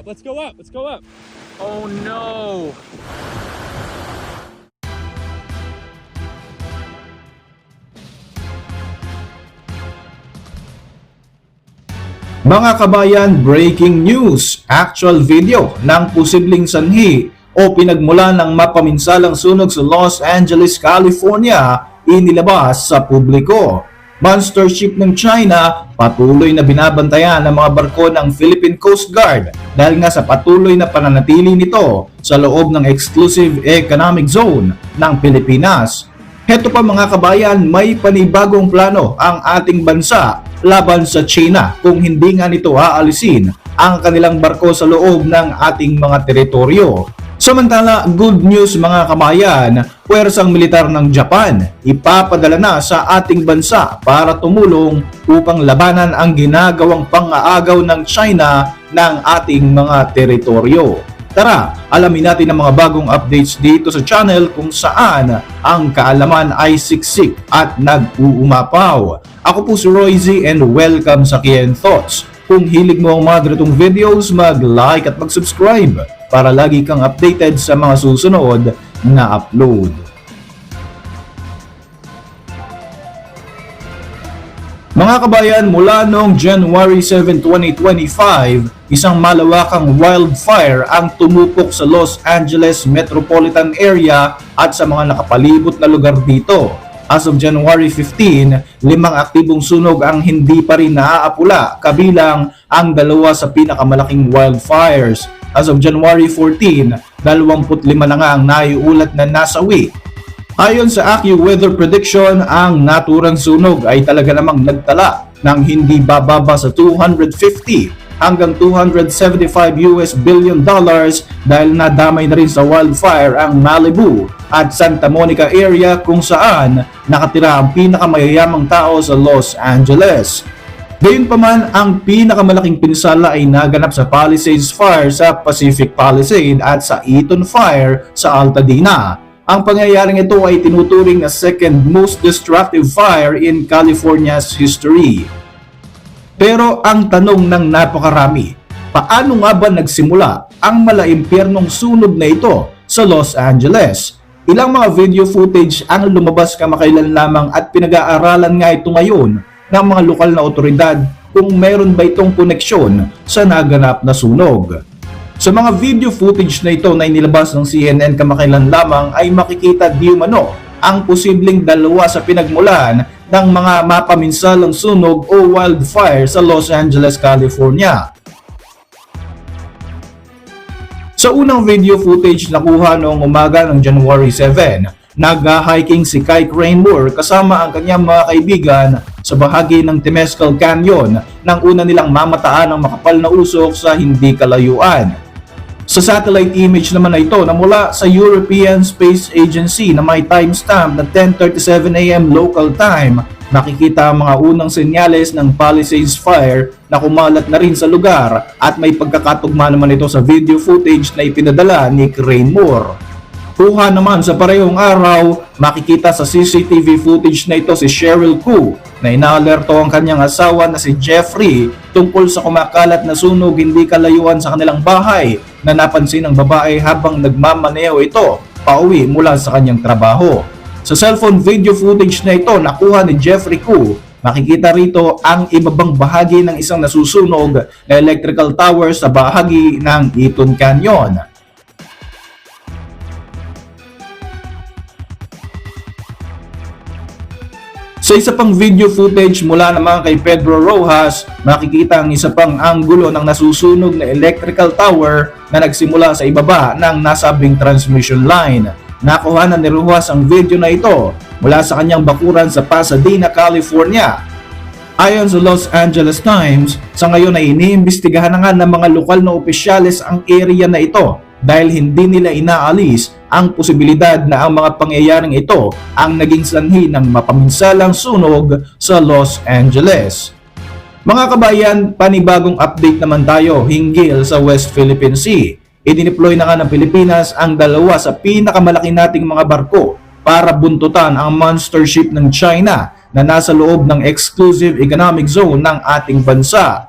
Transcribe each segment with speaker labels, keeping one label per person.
Speaker 1: up. Let's go up. Let's go up.
Speaker 2: Oh no!
Speaker 3: Mga kabayan, breaking news! Actual video ng posibleng sanhi o pinagmula ng mapaminsalang sunog sa Los Angeles, California inilabas sa publiko. Monster ship ng China patuloy na binabantayan ng mga barko ng Philippine Coast Guard dahil nga sa patuloy na pananatili nito sa loob ng exclusive economic zone ng Pilipinas. Heto pa mga kabayan, may panibagong plano ang ating bansa laban sa China kung hindi nga nito aalisin ang kanilang barko sa loob ng ating mga teritoryo. Samantala, good news mga kabayan, puwersang militar ng Japan ipapadala na sa ating bansa para tumulong upang labanan ang ginagawang pang-aagaw ng China ng ating mga teritoryo. Tara, alamin natin ang mga bagong updates dito sa channel kung saan ang kaalaman ay siksik at nag-uumapaw. Ako po si Royzy and welcome sa Kian Thoughts. Kung hilig mo ang mga videos, mag-like at mag-subscribe para lagi kang updated sa mga susunod na upload. Mga kabayan, mula noong January 7, 2025, isang malawakang wildfire ang tumupok sa Los Angeles metropolitan area at sa mga nakapalibot na lugar dito. As of January 15, limang aktibong sunog ang hindi pa rin naaapula kabilang ang dalawa sa pinakamalaking wildfires. As of January 14, 25 na nga ang naiulat na nasawi Ayon sa AccuWeather prediction, ang naturang sunog ay talaga namang nagtala ng hindi bababa sa 250 hanggang 275 US billion dollars dahil nadamay na rin sa wildfire ang Malibu at Santa Monica area kung saan nakatira ang pinakamayayamang tao sa Los Angeles. Gayunpaman, ang pinakamalaking pinsala ay naganap sa Palisades Fire sa Pacific Palisade at sa Eaton Fire sa Altadena. Ang pangyayaring ito ay tinuturing na second most destructive fire in California's history. Pero ang tanong ng napakarami, paano nga ba nagsimula ang malaimpyernong sunog na ito sa Los Angeles? Ilang mga video footage ang lumabas kamakailan lamang at pinag-aaralan nga ito ngayon ng mga lokal na otoridad kung meron ba itong koneksyon sa naganap na sunog. Sa mga video footage na ito na inilabas ng CNN kamakailan lamang ay makikita di umano ang posibleng dalawa sa pinagmulan ng mga mapaminsalang sunog o wildfire sa Los Angeles, California. Sa unang video footage nakuha noong umaga ng January 7, nag-hiking si Kai Cranmore kasama ang kanyang mga kaibigan sa bahagi ng Temescal Canyon nang una nilang mamataan ang makapal na usok sa hindi kalayuan. Sa satellite image naman na ito na mula sa European Space Agency na may timestamp na 10.37 AM local time, nakikita ang mga unang senyales ng Palisades Fire na kumalat na rin sa lugar at may pagkakatugma naman ito sa video footage na ipinadala ni Crane Moore. Kuha naman sa parehong araw, makikita sa CCTV footage na ito si Cheryl Koo na inaalerto ang kanyang asawa na si Jeffrey tungkol sa kumakalat na sunog hindi kalayuan sa kanilang bahay na napansin ng babae habang nagmamaneho ito pauwi mula sa kanyang trabaho. Sa cellphone video footage na ito nakuha ni Jeffrey Koo Makikita rito ang ibabang bahagi ng isang nasusunog na electrical tower sa bahagi ng Eaton Canyon. Sa isa pang video footage mula naman kay Pedro Rojas, makikita ang isa pang anggulo ng nasusunog na electrical tower na nagsimula sa ibaba ng nasabing transmission line. Nakuha na ni Rojas ang video na ito mula sa kanyang bakuran sa Pasadena, California. Ayon sa Los Angeles Times, sa ngayon ay iniimbestigahan na nga ng mga lokal na opisyales ang area na ito dahil hindi nila inaalis ang posibilidad na ang mga pangyayaring ito ang naging sanhi ng mapaminsalang sunog sa Los Angeles. Mga kabayan, panibagong update naman tayo hinggil sa West Philippine Sea. Idineploy na nga ng Pilipinas ang dalawa sa pinakamalaki nating mga barko para buntutan ang monster ship ng China na nasa loob ng exclusive economic zone ng ating bansa.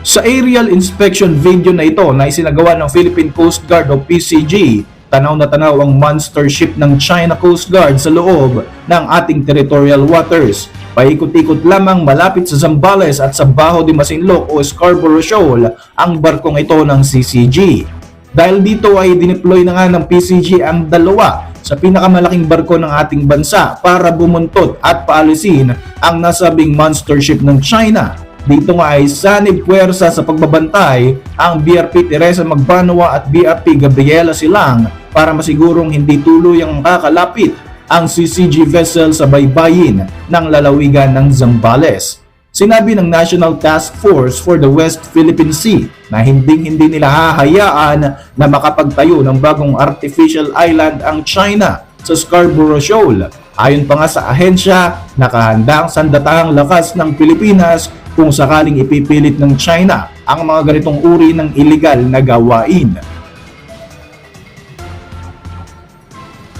Speaker 3: Sa aerial inspection video na ito na isinagawa ng Philippine Coast Guard o PCG, tanaw na tanaw ang monster ship ng China Coast Guard sa loob ng ating territorial waters. Paikot-ikot lamang malapit sa Zambales at sa Baho de Masinloc o Scarborough Shoal ang barkong ito ng CCG. Dahil dito ay dineploy na nga ng PCG ang dalawa sa pinakamalaking barko ng ating bansa para bumuntot at paalisin ang nasabing monster ship ng China. Dito nga ay sanib puwersa sa pagbabantay ang BRP Teresa Magbanwa at BRP Gabriela Silang para masigurong hindi tuluyang kakalapit ang CCG vessel sa baybayin ng lalawigan ng Zambales. Sinabi ng National Task Force for the West Philippine Sea na hindi-hindi nila hahayaan na makapagtayo ng bagong artificial island ang China sa Scarborough Shoal. Ayon pa nga sa ahensya, nakahanda ang sandatahang lakas ng Pilipinas kung sakaling ipipilit ng China ang mga ganitong uri ng illegal na gawain.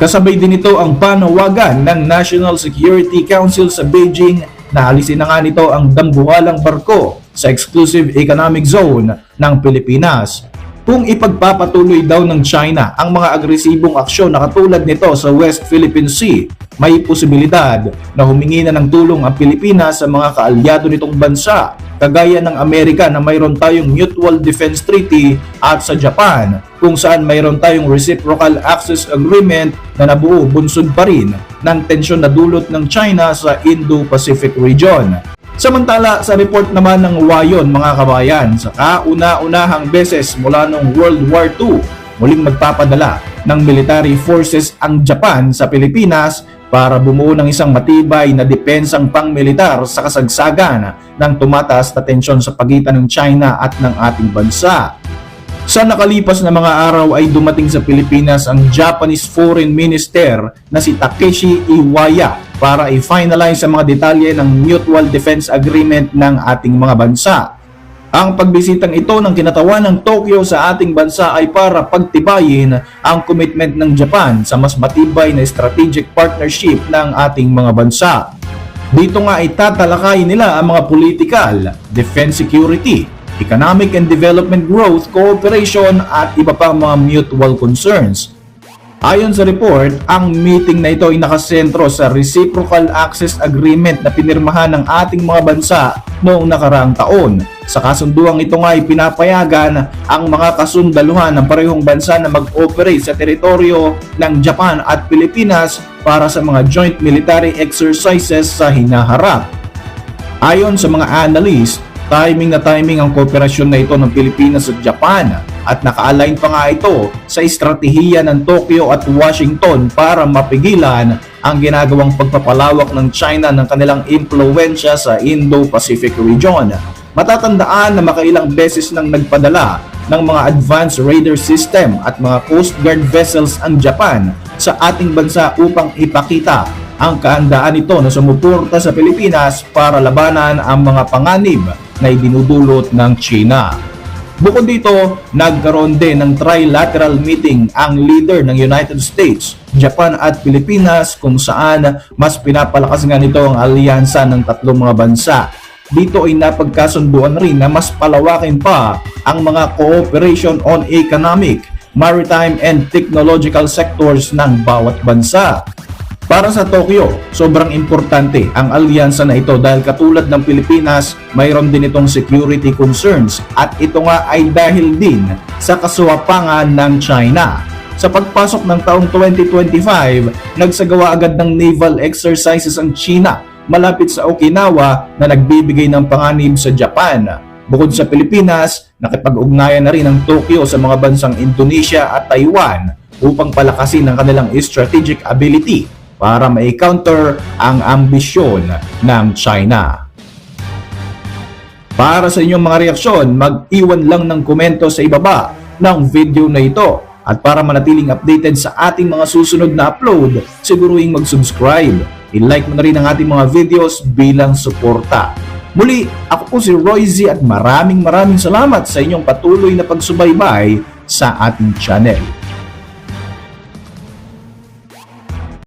Speaker 3: Kasabay din ito ang panawagan ng National Security Council sa Beijing na alisin na nga nito ang dambuhalang barko sa exclusive economic zone ng Pilipinas. Kung ipagpapatuloy daw ng China ang mga agresibong aksyon na katulad nito sa West Philippine Sea, may posibilidad na humingi na ng tulong ang Pilipinas sa mga kaalyado nitong bansa kagaya ng Amerika na mayroon tayong Mutual Defense Treaty at sa Japan kung saan mayroon tayong Reciprocal Access Agreement na nabuo bunsod pa rin ng tensyon na dulot ng China sa Indo-Pacific region. Samantala sa report naman ng Wayon mga kabayan, sa kauna-unahang beses mula noong World War II, muling magpapadala ng military forces ang Japan sa Pilipinas para bumuo ng isang matibay na depensang pangmilitar sa kasagsagan ng tumataas na tensyon sa pagitan ng China at ng ating bansa. Sa nakalipas na mga araw ay dumating sa Pilipinas ang Japanese Foreign Minister na si Takeshi Iwaya para i-finalize ang mga detalye ng Mutual Defense Agreement ng ating mga bansa. Ang pagbisitang ito ng kinatawan ng Tokyo sa ating bansa ay para pagtibayin ang commitment ng Japan sa mas matibay na strategic partnership ng ating mga bansa. Dito nga itatalakay nila ang mga political, defense security, economic and development growth, cooperation at iba pang mga mutual concerns. Ayon sa report, ang meeting na ito ay nakasentro sa Reciprocal Access Agreement na pinirmahan ng ating mga bansa noong nakaraang taon. Sa kasunduang ito nga ay pinapayagan ang mga kasundaluhan ng parehong bansa na mag-operate sa teritoryo ng Japan at Pilipinas para sa mga joint military exercises sa hinaharap. Ayon sa mga analyst, timing na timing ang kooperasyon na ito ng Pilipinas at Japan at naka-align pa nga ito sa estratehiya ng Tokyo at Washington para mapigilan ang ginagawang pagpapalawak ng China ng kanilang impluensya sa Indo-Pacific region. Matatandaan na makailang beses nang nagpadala ng mga advanced radar system at mga Coast Guard vessels ang Japan sa ating bansa upang ipakita ang kahandaan nito na sumuporta sa Pilipinas para labanan ang mga panganib na idinudulot ng China. Bukod dito, nagkaroon din ng trilateral meeting ang leader ng United States, Japan at Pilipinas kung saan mas pinapalakas nga nito ang alyansa ng tatlong mga bansa. Dito ay napagkasunduan rin na mas palawakin pa ang mga cooperation on economic, maritime and technological sectors ng bawat bansa. Para sa Tokyo, sobrang importante ang alyansa na ito dahil katulad ng Pilipinas, mayroon din itong security concerns at ito nga ay dahil din sa kasuwapangan ng China. Sa pagpasok ng taong 2025, nagsagawa agad ng naval exercises ang China malapit sa Okinawa na nagbibigay ng panganib sa Japan. Bukod sa Pilipinas, nakipag-ugnayan na rin ang Tokyo sa mga bansang Indonesia at Taiwan upang palakasin ang kanilang strategic ability para ma-counter ang ambisyon ng China. Para sa inyong mga reaksyon, mag-iwan lang ng komento sa ibaba ng video na ito. At para manatiling updated sa ating mga susunod na upload, siguruing mag-subscribe. I-like mo na rin ang ating mga videos bilang suporta. Muli, ako po si Royzy at maraming maraming salamat sa inyong patuloy na pagsubaybay sa ating channel.